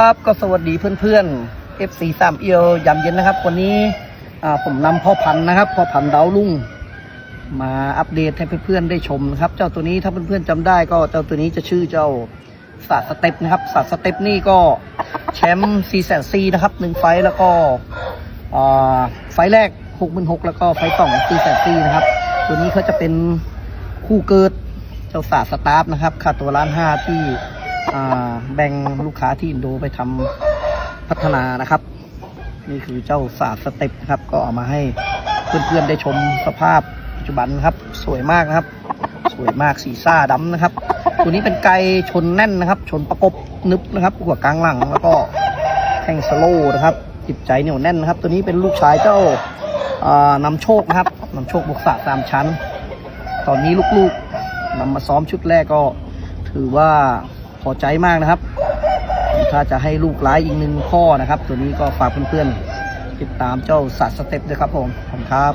ครับก็สวัสดีเพื่อนๆ FC สามเอียวยำเย็นนะครับ วันนี้ผมนำพ่อพันธุ์นะครับพ่อพันธุ์ดาวลุ่งมาอัปเดตให้เพื่อนๆได้ชมนะครับ เจ้าตัวนี้ถ้าเพื่อนๆจำได้ก็เจ้าตัวนี้จะชื่อเจ้าศาสตร์สเต็ปนะครับศาสตร์สเต็ปนี่ก็แชมป์ซีแสนซีนะครับหนึ่งไฟแล้วก็ไฟแรกหกหมื่นหกแล้วก็ไฟสองซีแสนซีนะครับ ตัวนี้เขาจะเป็นคู่เกิดเจ้าศาสตร์สตาฟนะครับค่าตัวล้านห้าที่ แบ่งลูกค้าที่อินโดไปทำพัฒนานะครับ นี่คือเจ้าศาสตร์สเต็ปนะครับ ก็เอามาให้เพื่อนๆได้ชมสภาพปัจจุบันครับ สวยมากนะครับ สวยมากสีซ่าดำนะครับ ตัวนี้เป็นไกลชนแน่นนะครับ ชนประกบนึบนะครับหัวกลางหลังแล้วก็แข้งสโลว์นะครับจิตใจเหนียวแน่นนะครับ ตัวนี้เป็นลูกชายเจ้าอานำโชคนะครับนำโชคบุกษาสามชั้น ตอนนี้ลูกๆนำมาซ้อมชุดแรกก็ถือว่า พอใจมากนะครับ ถ้าจะให้ลูกร้ายอีกหนึ่งข้อนะครับ ตัวนี้ก็ฝากเพื่อนๆติดตามเจ้าสัตว์สเต็ปด้วยครับผมขอบคุณครับ